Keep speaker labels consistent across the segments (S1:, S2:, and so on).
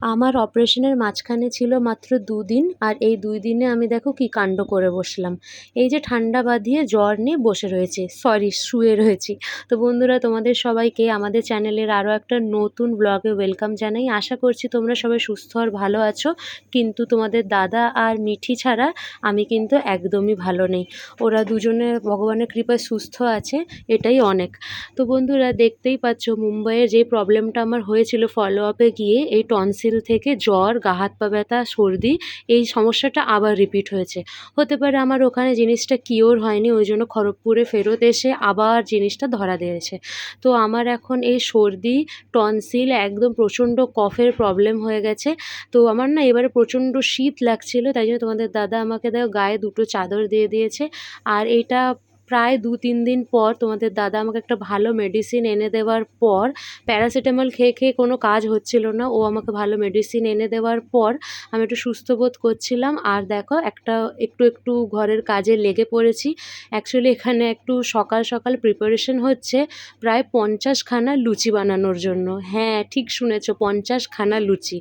S1: আমার অপারেশনের মাঝখানে ছিল মাত্র দুদিন আর এই দুই দিনে আমি দেখো কী কাণ্ড করে বসলাম। এই যে ঠান্ডা বাঁধিয়ে জ্বর নিয়ে বসে রয়েছে সরি শুয়ে রয়েছি। তো বন্ধুরা, তোমাদের সবাইকে, আমাদের চ্যানেলের আরও একটা নতুন ব্লগে ওয়েলকাম জানাই। আশা করছি তোমরা সবাই সুস্থ আর ভালো আছো, কিন্তু তোমাদের দাদা আর মিঠি ছাড়া আমি কিন্তু একদমই ভালো নেই। ওরা দুজনে ভগবানের কৃপায় সুস্থ আছে, এটাই অনেক। তো বন্ধুরা, দেখতেই পাচ্ছ মুম্বাইয়ের যে প্রবলেমটা আমার হয়েছিল ফলো আপে গিয়ে, এই টনসিল থেকে জ্বর, গা হাত পা ব্যথা, সর্দি, এই সমস্যাটা আবার রিপিট হয়েছে। হতে পারে আমার ওখানে জিনিসটা কিওর হয়নি, ওই জন্য খড়গপুরে ফেরত এসে আবার জিনিসটা ধরা দিয়েছে। তো আমার এখন এই সর্দি টনসিল একদম প্রচণ্ড কফের প্রবলেম হয়ে গেছে। তো আমার না এবারে প্রচণ্ড শীত লাগছিল, তাই জন্য তোমাদের দাদা আমাকে দেখো গায়ে দুটো চাদর দিয়ে দিয়েছে। আর এটা প্রায় দু তিন দিন পর তোমাদের দাদা আমাকে একটা ভালো মেডিসিন এনে দেওয়ার পর প্যারাসিটামল খেয়ে খেয়ে কোনো কাজ হচ্ছিল না। ও আমাকে ভালো মেডিসিন এনে দেওয়ার পর আমি একটু সুস্থ বোধ করছিলাম। আর দেখো, একটা একটু একটু ঘরের কাজে লেগে পড়েছি। অ্যাকচুয়ালি এখানে একটু সকাল সকাল প্রিপারেশন হচ্ছে প্রায় পঞ্চাশখানা লুচি বানানোর জন্য। হ্যাঁ ঠিক শুনেছো পঞ্চাশখানা লুচি।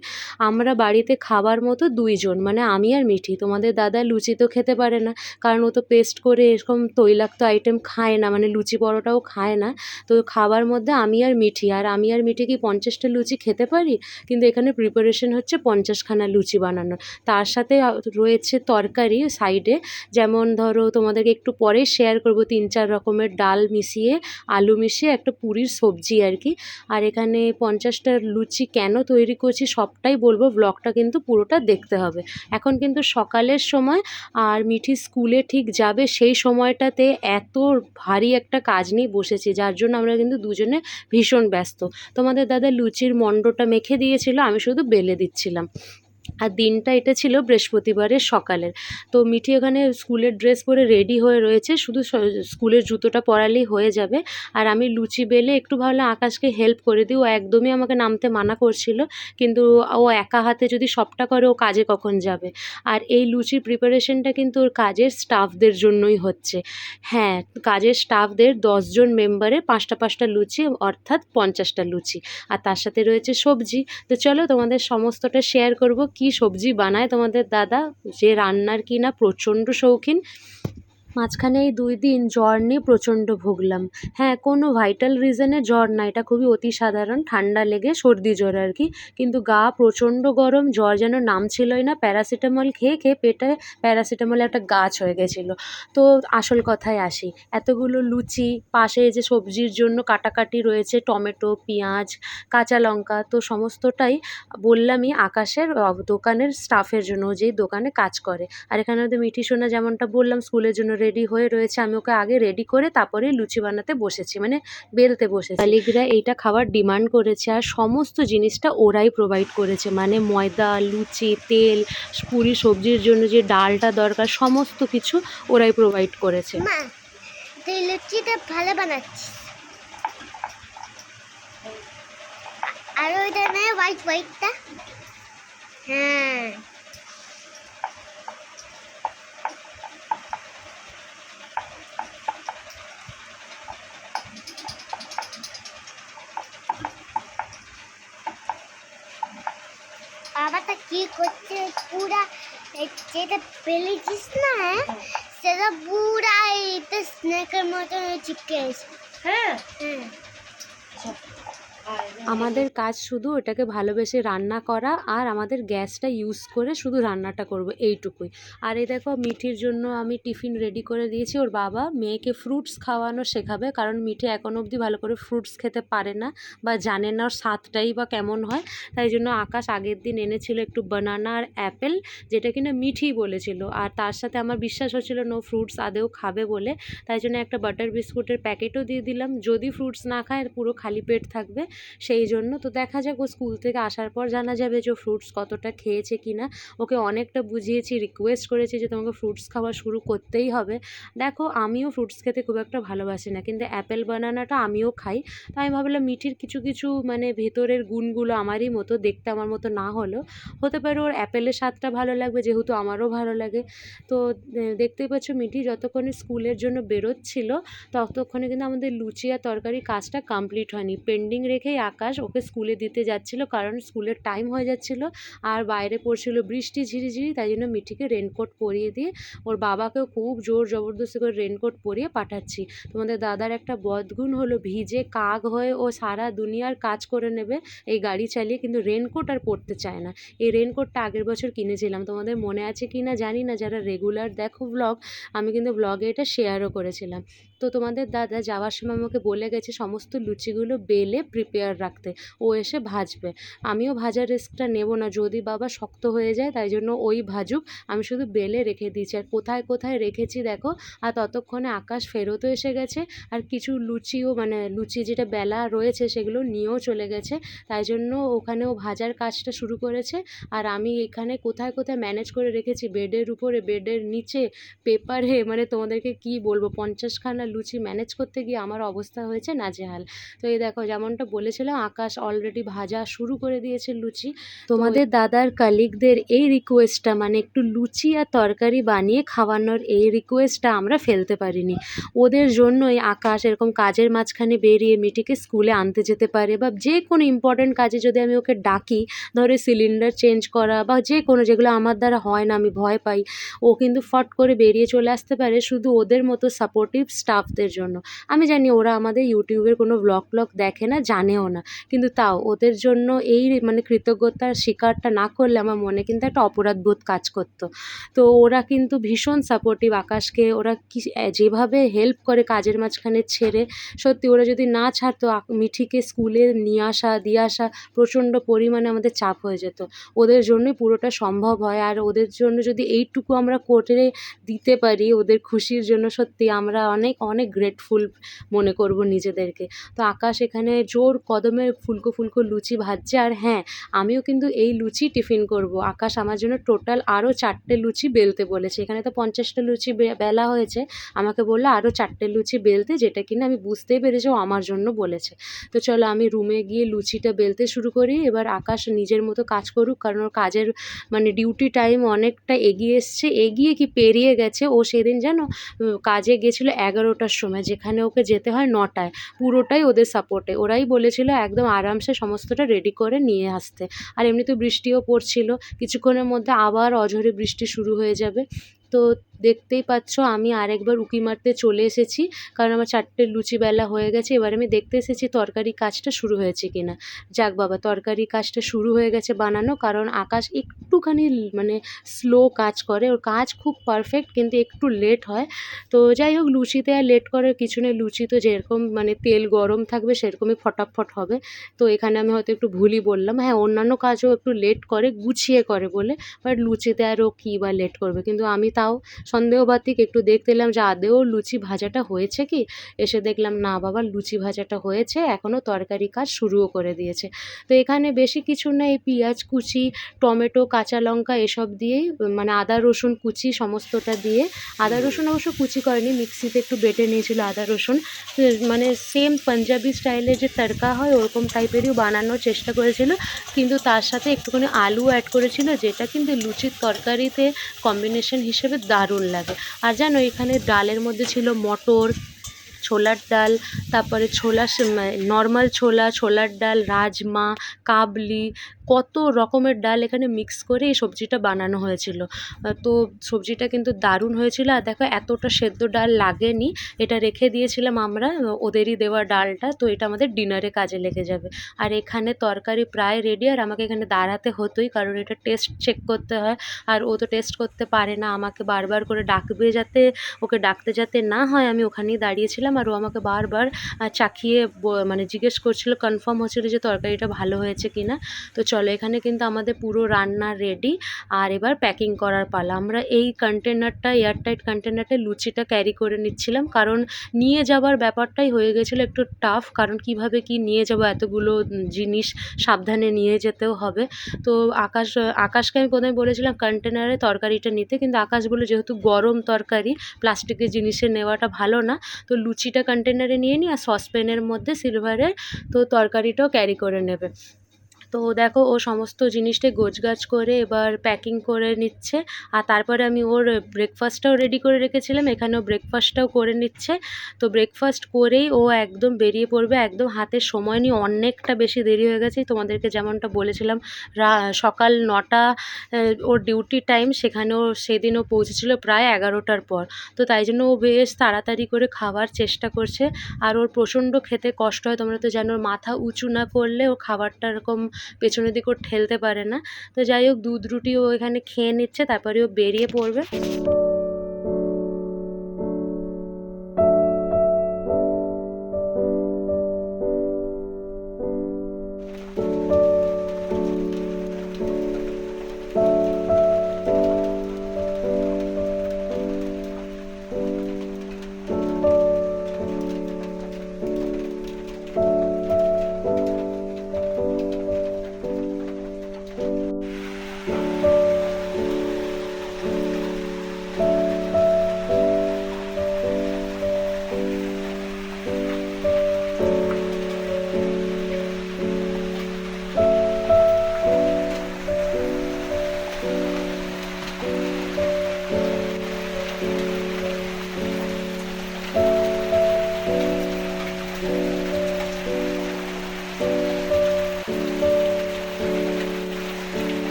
S1: আমরা বাড়িতে খাবার মতো দুইজন মানে আমি আর মিঠি। তোমাদের দাদা লুচি তো খেতে পারে না, কারণ ও তো পেস্ট করে এরকম তৈলাক্ত আইটেম খায় না মানে লুচি পরোটাও খায় না। তো খাবার মধ্যে আমি আর মিঠি, আর আমি আর মিঠি কি পঞ্চাশটা লুচি খেতে পারি? কিন্তু এখানে প্রিপারেশন হচ্ছে পঞ্চাশখানা লুচি বানানোর। তার সাথে রয়েছে তরকারি সাইডে যেমন ধরো, তোমাদেরকে একটু পরে শেয়ার করব, তিন চার রকমের ডাল মিশিয়ে, আলু মিশিয়ে, একটা পুরীর সবজি আর কি। আর এখানে পঞ্চাশটা লুচি কেন তৈরি করছি সবটাই বলব ব্লগটা কিন্তু পুরোটা দেখতে হবে। এখন কিন্তু সকালের সময়, আর মিঠি স্কুলে ঠিক যাবে সেই সময়টাতে এত ভারী একটা কাজ নিয়ে বসেছি, যার জন্য আমরা কিন্তু দুজনে ভীষণ ব্যস্ত। তোমাদের দাদা লুচির মণ্ডটা মেখে দিয়েছিল, আমি শুধু বেলে দিচ্ছিলাম। আর দিনটা এটা ছিল বৃহস্পতিবারের সকালের। তো মিঠি ওখানে স্কুলের ড্রেস পরে রেডি হয়ে রয়েছে, শুধু স্কুলের জুতোটা পরালেই হয়ে যাবে। আর আমি লুচি বেলে একটু ভাবলাম আকাশকে হেল্প করে দিই, ও একদমই আমাকে নামতে মানা করছিল, কিন্তু ও একা হাতে যদি সবটা করে, ও কাজে কখন যাবে? আর এই লুচির প্রিপারেশনটা কিন্তু ওর কাজের স্টাফদের জন্যই হচ্ছে। হ্যাঁ কাজের স্টাফদের দশজন মেম্বারে পাঁচটা পাঁচটা লুচি, অর্থাৎ পঞ্চাশটা লুচি। আর তার সাথে রয়েছে সবজি। তো চলো তোমাদের সমস্তটা শেয়ার করব কী সবজি বানায় তোমাদের দাদা? যে রান্নার কি না প্রচণ্ড শৌখিন। মাঝখানে এই দুই দিন জ্বর নিয়ে প্রচণ্ড ভুগলাম। হ্যাঁ কোনো ভাইটাল রিজনে জ্বর না, এটা খুবই অতি সাধারণ, ঠান্ডা লেগে সর্দি জ্বর আর কি। কিন্তু গা প্রচণ্ড গরম, জ্বর যেন নামছিলই না প্যারাসিটামল খেয়ে খেয়ে পেটে প্যারাসিটামলে একটা গাছ হয়ে গেছিল। তো আসল কথায় আসি, এতগুলো লুচি, পাশে যে সবজির জন্য কাটাকাটি রয়েছে, টমেটো, পেঁয়াজ, কাঁচা লঙ্কা, তো সমস্তটাই বললামই আকাশের দোকানের স্টাফের জন্য, যেই দোকানে কাজ করে। আর এখানে মিঠি সোনা যেমনটা বললাম, স্কুলের জন্য রেডি হয়ে রয়েছে, আমি ওকে আগে রেডি করে তারপরে লুচি বানাতে বসেছি মানে বেলতে বসেছি। শালিকরা এইটা খাওয়ার ডিমান্ড করেছে আর সমস্ত জিনিসটা ওরাই প্রোভাইড করেছে মানে ময়দা, লুচি, তেল, পুরি, সবজির জন্য যে ডালটা দরকার, সমস্ত কিছু ওরাই প্রোভাইড করেছে।
S2: লুচিটা ভালো আর ওইটা হোয়াইট হোয়াইটটা হ্যাঁ। বাবাটা কি করছে পুরা এই যেটা পেলেছিস না সেটা পুরা এটা স্নেকের মতন চিপকে আছে
S3: হ্যাঁ
S2: হ্যাঁ
S1: আমাদের কাজ শুধু ওটাকে ভালোবেসে রান্না করা আর আমাদের গ্যাসটা ইউজ করে শুধু রান্নাটা করব এইটুকুই। আর এই দেখো মিঠির জন্য আমি টিফিন রেডি করে দিয়েছি। ওর বাবা মেয়েকে ফ্রুটস খাওয়ানো শেখাবে কারণ মিঠে এখন অবধি ভালো করে ফ্রুটস খেতে পারে না বা জানে না ওর স্বাদটাই বা কেমন হয়। তাই জন্য আকাশ আগের দিন এনেছিল একটু বানানা আর অ্যাপেল যেটা কিনা মিঠি বলেছিল। আর তার সাথে আমার বিশ্বাস হচ্ছিল নো ফ্রুটস আদেও খাবে বলে। তাই জন্য একটা বাটার বিস্কুটের প্যাকেটও দিয়ে দিলাম। যদি ফ্রুটস না খায়, পুরো খালি পেট থাকবে। সেই জন্য তো দেখা যাক, ও স্কুল থেকে আসার পর জানা যাবে যে ফ্রুটস কতটা খেয়েছে কি না ওকে অনেকটা বুঝিয়েছি রিকোয়েস্ট করেছি যে তোমাকে ফ্রুটস খাওয়া শুরু করতেই হবে। দেখো, আমিও ফ্রুটস খেতে খুব একটা ভালোবাসি না, কিন্তু অ্যাপেল বানানাটা আমিও খাই। তাই আমি ভাবলাম মিঠির কিছু কিছু মানে ভেতরের গুণগুলো আমারই মতো, দেখতে আমার মতো না হলেও। হতে পারে ওর অ্যাপেলের স্বাদটা ভালো লাগবে, যেহেতু আমারও ভালো লাগে। তো দেখতেই পাচ্ছ মিঠি যতক্ষণে স্কুলের জন্য বেরোচ্ছিল, ততক্ষণে কিন্তু আমাদের লুচি আর তরকারি কাজটা কমপ্লিট হয়নি। পেন্ডিং রেখেই আকাশ ওকে স্কুলে দিতে যাচ্ছিল কারণ স্কুলের টাইম হয়ে যাচ্ছিল আর বাইরে পড়ছিল বৃষ্টি ঝিরিঝিরি, তাই জন্য মিঠিকে রেনকোট পরিয়ে দিয়ে ওর বাবাকেও খুব জোর জবরদস্তি করে রেনকোট পরিয়ে পাঠাচ্ছি। তোমাদের দাদার একটা বদগুণ হলো ভিজে কাক হয়ে ও সারা দুনিয়ার কাজ করে নেবে এই গাড়ি চালিয়ে, কিন্তু রেনকোট আর পরতে চায় না। এই রেনকোটটা আগের বছর কিনেছিলাম, তোমাদের মনে আছে কি না জানি না, যারা রেগুলার দেখো ব্লগ আমি কিন্তু ব্লগে এটা শেয়ারও করেছিলাম। তো তোমাদের দাদা যাওয়ার সময় আমাকে বলে গেছে সমস্ত লুচিগুলো বেলে প্রিপেয়ার রাখতে। ও এসে ভাজবে। আমিও ভাজার রিস্কটা নেব না। যদি বাবা শক্ত হয়ে যায়, তাই জন্য ওই ভাজুক। আমি শুধু বেলে রেখে দিয়েছি। আর কোথায় কোথায় রেখেছি দেখো? আর ততক্ষণে আকাশ ফেরতও এসে গেছে। আর কিছু লুচিও মানে লুচি যেটা বেলা রয়েছে, সেগুলো নিয়েও চলে গেছে। তাই জন্য ওখানেও ভাজার কাজটা শুরু করেছে। আর আমি এখানে কোথায় কোথায় ম্যানেজ করে রেখেছি? বেডের উপরে বেডের নিচে পেপারে মানে তোমাদেরকে কি বলব? পঞ্চাশখানা লুচি ম্যানেজ করতে গিয়ে আমার অবস্থা হয়েছে নাজেহাল। তো এই দেখো যেমনটা বলেছিলাম আকাশ অলরেডি ভাজা শুরু করে দিয়েছে লুচি। তোমাদের দাদার কালিগদের এই রিকোয়েস্টটা মানে একটু লুচি আর তরকারি বানিয়ে খাওয়ানোর এই রিকোয়েস্টটা আমরা ফেলতে পারিনি। ওদের জন্যই আকাশ এরকম কাজের মাঝখানে বেরিয়ে মিটিকে স্কুলে আনতে যেতে পারে বা যে কোনো ইম্পর্ট্যান্ট কাজে যদি আমি ওকে ডাকি ধরে সিলিন্ডার চেঞ্জ করা বা যে কোনো যেগুলো আমার দ্বারা হয় না আমি ভয় পাই ও কিন্তু ফট করে বেরিয়ে চলে আসতে পারে। শুধু ওদের মতো সাপোর্টিভ স্টাফদের জন্য। আমি জানি ওরা আমাদের ইউটিউবের কোনো ব্লগ ব্লগ দেখে না, জানেও না। কিন্তু তাও, ওদের জন্য এই মানে কৃতজ্ঞতার স্বীকারটা না করলে আমার মনে কিন্তু একটা অপরাধবোধ কাজ করতো। তো ওরা কিন্তু ভীষণ সাপোর্টিভ আকাশকে, ওরা কি যেভাবে হেল্প করে কাজের মাঝখানে ছেড়ে, সত্যি ওরা যদি না ছাড়তো মিঠিকে স্কুলে নিয়ে আসা, দিয়ে আসা প্রচণ্ড পরিমাণে আমাদের চাপ হয়ে যেত। ওদের জন্যই পুরোটা সম্ভব হয়। আর ওদের জন্য যদি এইটুকু আমরা করে দিতে পারি, ওদের খুশির জন্য সত্যি আমরা অনেক অনেক গ্রেটফুল মনে করব নিজেদেরকে। তো আকাশ এখানে জোর কদমে ফুলকো ফুলকো লুচি ভাজছে আর হ্যাঁ আমিও কিন্তু এই লুচি টিফিন করব। আকাশ আমার জন্য টোটাল আরও চারটে লুচি বেলতে বলেছে। এখানে তো পঞ্চাশটা লুচি বেলা হয়েছে। আমাকে বলল আরও চারটে লুচি বেলতে যেটা কিনা আমি বুঝতেই পেরেছি ও আমার জন্য বলেছে। তো চলো আমি রুমে গিয়ে লুচিটা বেলতে শুরু করি। এবার আকাশ নিজের মতো কাজ করুক কারণ ওর কাজের মানে ডিউটি টাইম অনেকটা এগিয়ে এসছে। এগিয়ে কি পেরিয়ে গেছে? ও সেদিন উম, কাজে গেছিল এগারোটার সময় যেখানে ওকে যেতে হয় নটায়। পুরোটাই ওদের সাপোর্টে ওরাই বলেছিল একদম আরামসে সমস্তটা রেডি করে নিয়ে আসতে। আর এমনিতে বৃষ্টিও পড়ছিল। কিছুক্ষণের মধ্যে আবার অঝরে বৃষ্টি শুরু হয়ে যাবে। তো দেখতেই পাচ্ছ, আমি আরেকবার উঁকি মারতে চলে এসেছি। কারণ আমার চারটে লুচি বেলা হয়ে গেছে, এবার আমি দেখতে এসেছি তরকারি কাজটা শুরু হয়েছে কিনা। যাক বাবা, তরকারি কাজটা শুরু হয়ে গেছে বানানো, কারণ আকাশ একটুখানি মানে স্লো কাজ করে। ওর কাজ খুব পারফেক্ট কিন্তু একটু লেট হয়। তো যাই হোক, লুচিতে আর লেট করার কিছু নেই। লুচি তো যেরকম মানে তেল গরম থাকবে, সেরকমই ফটাফট হবে। তো এখানে আমি হয়তো একটু ভুলই বললাম। হ্যাঁ অন্যান্য কাজও একটু লেট করে, গুছিয়ে করে বলে বাট লুচিতে আরও কী বা লেট করবে। কিন্তু আমি তাও সন্দেহবাতিক একটু দেখতে এলাম যে আদেও লুচি ভাজাটা হয়েছে কি? এসে দেখলাম না বাবা, লুচি ভাজাটা হয়েছে এখনও তরকারি কাজ শুরুও করে দিয়েছে। তো এখানে বেশি কিছু না এই পেঁয়াজ কুচি, টমেটো, কাঁচা লঙ্কা এসব দিয়েই মানে আদা, রসুন কুচি সমস্তটা দিয়ে, আদা, রসুন অবশ্য কুচি করেনি, মিক্সিতে একটু বেটে নিয়েছিল আদা, রসুন। মানে সেম পাঞ্জাবি স্টাইলে যে তড়কা হয়, ওরকম টাইপেরই বানানোর চেষ্টা করেছিল, কিন্তু তার সাথে একটুখানি আলু অ্যাড করেছিল, যেটা কিন্তু লুচির তরকারিতে কম্বিনেশন হিসেবে দারুণ লাগে। আর জানো, এখানে ডালের মধ্যে ছিল মটর, ছোলার ডাল, তারপরে ছোলা নর্মাল ছোলা, ছোলার ডাল, রাজমা, কাবলি কত রকমের ডাল এখানে মিক্স করে এই সবজিটা বানানো হয়েছিল। তো সবজিটা কিন্তু দারুণ হয়েছিল আর দেখো এতটা সেদ্ধ ডাল লাগেনি, এটা রেখে দিয়েছিলাম আমরা ওদেরই দেওয়া ডালটা, তো এটা আমাদের ডিনারে কাজে লেগে যাবে। আর এখানে তরকারি প্রায় রেডি আর আমাকে এখানে দাঁড়াতে হতোই, কারণ এটা টেস্ট চেক করতে হয় আর ও তো টেস্ট করতে পারে না, আমাকে বারবার করে ডাকবে যাতে, ওকে ডাকতে যাতে না হয়, আমি ওখানেই দাঁড়িয়েছিলাম আর ও আমাকে বারবার চাখিয়ে মানে জিজ্ঞেস করছিল কনফার্ম হচ্ছিল যে তরকারিটা ভালো হয়েছে কি না তো চলো এখানে কিন্তু আমাদের পুরো রান্না রেডি আর এবার প্যাকিং করার পালা। আমরা এই কন্টেনারটা এয়ারটাইট কন্টেনারটা লুচিটা ক্যারি করে নিচ্ছিলাম, কারণ নিয়ে যাওয়ার ব্যাপারটাই হয়ে গেছিল একটু টাফ কারণ কীভাবে কি নিয়ে যাব, এতগুলো জিনিস সাবধানে নিয়ে যেতেও হবে। তো আকাশ, আকাশকে আমি প্রথমে বলেছিলাম কন্টেনারে তরকারিটা নিতে, কিন্তু আকাশ বলে যেহেতু গরম তরকারি প্লাস্টিকের জিনিসে নেওয়াটা ভালো না, তো লুচিটা কন্টেনারে নিয়ে নিই আর সসপ্যানের মধ্যে সিলভারের তো তরকারিটাও ক্যারি করে নেবে। তো দেখো ও সমস্ত জিনিসটাই গোছগাছ করে এবার প্যাকিং করে নিচ্ছে। আর তারপরে আমি ওর ব্রেকফাস্টটাও রেডি করে রেখেছিলাম, এখানেও ব্রেকফাস্টটাও করে নিচ্ছে। তো ব্রেকফাস্ট করেই ও একদম বেরিয়ে পড়বে, একদম হাতে সময় নিয়ে অনেকটা বেশি দেরি হয়ে গেছে। তোমাদেরকে যেমনটা বলেছিলাম সকাল নটা ওর ডিউটি টাইম সেখানেও সেদিনও পৌঁছেছিল প্রায় এগারোটার পর। তো তাই জন্য ও বেশ তাড়াতাড়ি করে খাওয়ার চেষ্টা করছে। আর ওর প্রচণ্ড খেতে কষ্ট হয়, তোমরা তো জানো মাথা উঁচু না করলে ও খাবারটা এরকম পেছনের দিকে ও ঠেলতে পারে না। তো যাই হোক, দুধ রুটি ও এখানে খেয়ে নিচ্ছে, তারপরে ও বেরিয়ে পড়বে।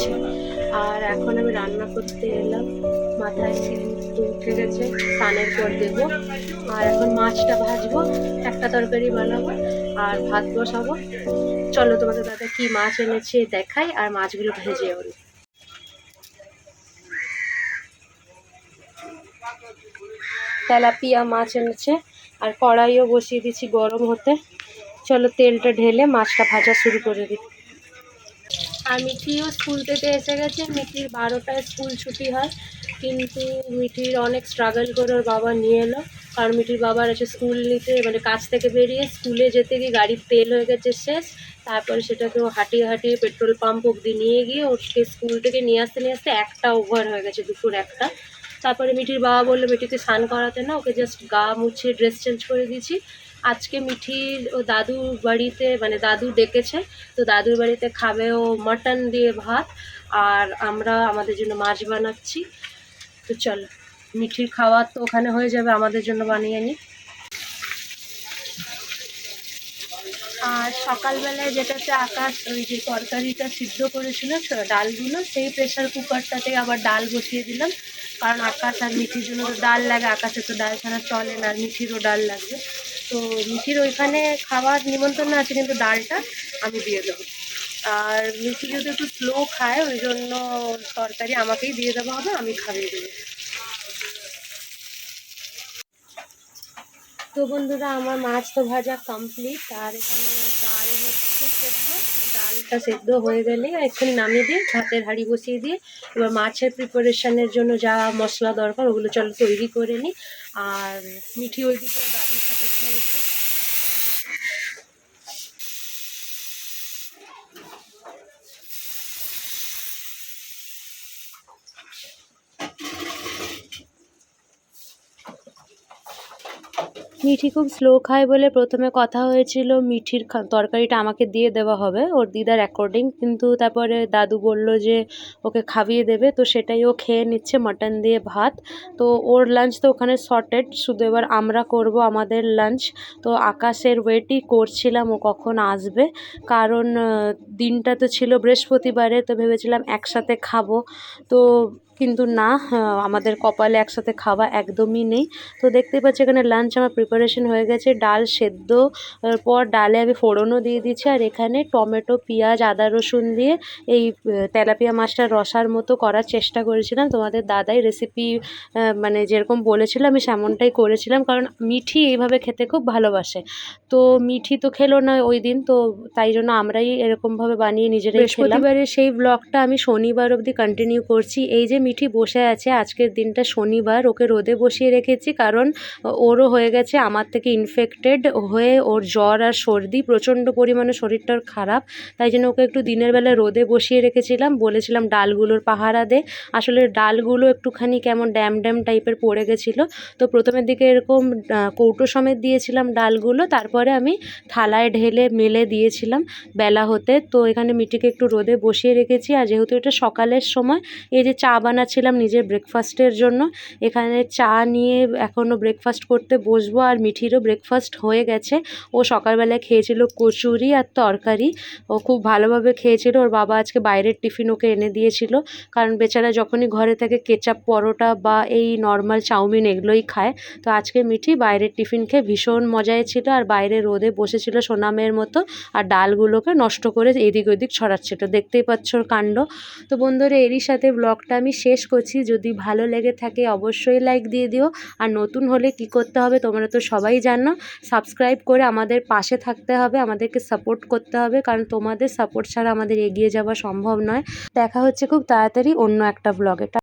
S1: পড়ছে আর এখন আমি রান্না করতে এলাম। মাথায় উঠে গেছে, স্নানের পর দেবো। আর এখন মাছটা ভাজবো, একটা তরকারি বানাবো আর ভাত বসাবো। চলো তোমাদের দাদা কি মাছ এনেছে দেখাই আর মাছগুলো ভেজে ওর। তেলাপিয়া মাছ এনেছে আর কড়াইও বসিয়ে দিচ্ছি গরম হতে। চলো তেলটা ঢেলে মাছটা ভাজা শুরু করে দিই। আর মিঠিও স্কুল থেকে এসে গেছে। মিঠির বারোটায় স্কুল ছুটি হয়। কিন্তু মিঠির অনেক স্ট্রাগল করে ওর বাবা নিয়ে এলো। কারণ মিঠির বাবার আছে স্কুল নিতে মানে কাজ থেকে বেরিয়ে স্কুলে যেতে গিয়ে গাড়ির তেল হয়ে গেছে শেষ। তারপরে সেটাকে ও হাঁটিয়ে হাঁটিয়ে পেট্রোল পাম্প অব্দি নিয়ে গিয়ে ওকে স্কুল থেকে নিয়ে আসতে নিয়ে আসতে একটা ওভার হয়ে গেছে দুপুর একটা। তারপরে মিঠির বাবা বলল মিঠিকে স্নান করাতে না, ওকে জাস্ট গা মুছে ড্রেস চেঞ্জ করে দিয়েছি। আজকে মিঠির ও দাদুর বাড়িতে মানে দাদু ডেকেছে, তো দাদুর বাড়িতে খাবে ও মাটন দিয়ে ভাত, আর আমরা আমাদের জন্য মাছ বানাচ্ছি। তো চলো, মিঠির খাওয়া তো ওখানে হয়ে যাবে, আমাদের জন্য বানিয়ে নিই আর সকালবেলায় যেটাতে আকাশ, ওই যে তরকারিটা সিদ্ধ করেছিল ডালগুলো, সেই প্রেশার কুকারটাতে আবার ডাল বসিয়ে দিলাম। কারণ আকাশ আর মিঠির জন্য তো ডাল লাগে, আকাশে তো ডাল ছাড়া চলে না মিঠিরও ডাল লাগবে। তো মিঠির ওইখানে খাওয়ার নিমন্ত্রণ আছে, কিন্তু ডালটা আমি দিয়ে দেবো। আর মিঠি যদি একটু স্লো খায়, ওই জন্য তরকারি আমাকেই দিয়ে দেওয়া হবে, আমি খাইয়ে দেবো। তো বন্ধুরা, আমার মাছ তো ভাজা কমপ্লিট আর এখানে ডাল হচ্ছে সেদ্ধ। ডালটা সেদ্ধ হয়ে গেলে এক্ষুনি নামিয়ে দিয়ে, ভাতের হাঁড়ি বসিয়ে দিয়ে, এবার মাছের প্রিপারেশানের জন্য যা মশলা দরকার ওগুলো চলো তৈরি করে নিই আর মিঠি ওইদিকে দাদির সাথে খেলছে মিঠি খুব স্লো খায় বলে প্রথমে কথা হয়েছিল, মিঠির তরকারিটা আমাকে দিয়ে দেওয়া হবে। ওর দিদার অ্যাকর্ডিং কিন্তু তারপরে দাদু বলল যে ওকে খাইয়ে দেবে, তো সেটাই ও খেয়ে নিচ্ছে মাটন দিয়ে ভাত। তো ওর লাঞ্চ তো ওখানে সর্টেড শুধু এবার আমরা করব আমাদের লাঞ্চ তো আকাশের ওয়েটই করছিলাম ও কখন আসবে। কারণ দিনটা তো ছিল বৃহস্পতিবারে, তো ভেবেছিলাম একসাথে খাব। তো কিন্তু না আমাদের কপালে একসাথে খাওয়া একদমই নেই। তো দেখতেই পাচ্ছি এখানে লাঞ্চ আমার প্রিপারেশন হয়ে গেছে, ডাল সেদ্ধ পর ডালে আমি ফোড়নও দিয়ে দিচ্ছি আর এখানে টমেটো, পেঁয়াজ, আদা রসুন দিয়ে এই তেলাপিয়া মাছটা রসার মতো করার চেষ্টা করেছিলাম। তোমাদের দাদাই রেসিপি মানে যেরকম বলেছিল, আমি সেমনটাই করেছিলাম, কারণ মিঠি এইভাবে খেতে খুব ভালোবাসে। তো মিঠি তো খেলো না ওই দিন, তো তাই জন্য আমরাই এরকমভাবে বানিয়ে নিজেরাই খেলাম। সেই ব্লগটা আমি শনিবার অবধি কন্টিনিউ করছি। এই যে মিঠি বসে আছে। আজকের দিনটা শনিবার, ওকে রোদে বসিয়ে রেখেছি কারণ ওরও হয়ে গেছে আমার থেকে ইনফেক্টেড হয়ে ওর জ্বর আর সর্দি, প্রচণ্ড পরিমাণে শরীরটার খারাপ। তাই জন্য ওকে একটু দিনের বেলা রোদে বসিয়ে রেখেছিলাম। বলেছিলাম, ডালগুলোর পাহারা দে। আসলে ডালগুলো একটুখানি কেমন ড্যাম ড্যাম টাইপের পড়ে গেছিল। তো প্রথমের দিকে এরকম কৌটো সমেত দিয়েছিলাম ডালগুলো। তারপরে আমি থালায় ঢেলে মেলে দিয়েছিলাম বেলা হতে। তো এখানে মিটিকে একটু রোদে বসিয়ে রেখেছি। আর যেহেতু এটা সকালের সময়, এই যে চা বানাচ্ছিলাম নিজের ব্রেকফাস্টের জন্য। এখানে চা নিয়ে এখনও ব্রেকফাস্ট করতে বসবো আর মিঠিরও ব্রেকফাস্ট হয়ে গেছে। ও সকালবেলায় খেয়েছিল কচুরি আর তরকারি। ও খুব ভালোভাবে খেয়েছিল। ওর বাবা আজকে বাইরের টিফিন ওকে এনে দিয়েছিল। কারণ বেচারা যখনই ঘরে থাকে কেচাপ, পরোটা বা এই নর্মাল চাউমিন এগুলোই খায়। তো আজকে মিঠি বাইরের টিফিন খেয়ে ভীষণ মজায় ছিল আর বাইরে রোদে বসেছিল সোনামের মতো আর ডালগুলোকে নষ্ট করে এদিক ওদিক ছড়াচ্ছিল দেখতেই পাচ্ছ কাণ্ড। তো বন্ধুরা, এরই সাথে ব্লগটা আমি শেষ করছি। যদি ভালো লেগে থাকে অবশ্যই লাইক দিয়ে দিও। আর নতুন হলে কি করতে হবে তোমরা তো সবাই জানো। সাবস্ক্রাইব করে আমাদের পাশে থাকতে হবে, আমাদেরকে সাপোর্ট করতে হবে। কারণ তোমাদের সাপোর্ট ছাড়া আমাদের এগিয়ে যাওয়া সম্ভব নয়। দেখা হচ্ছে খুব তাড়াতাড়ি অন্য একটা ব্লগে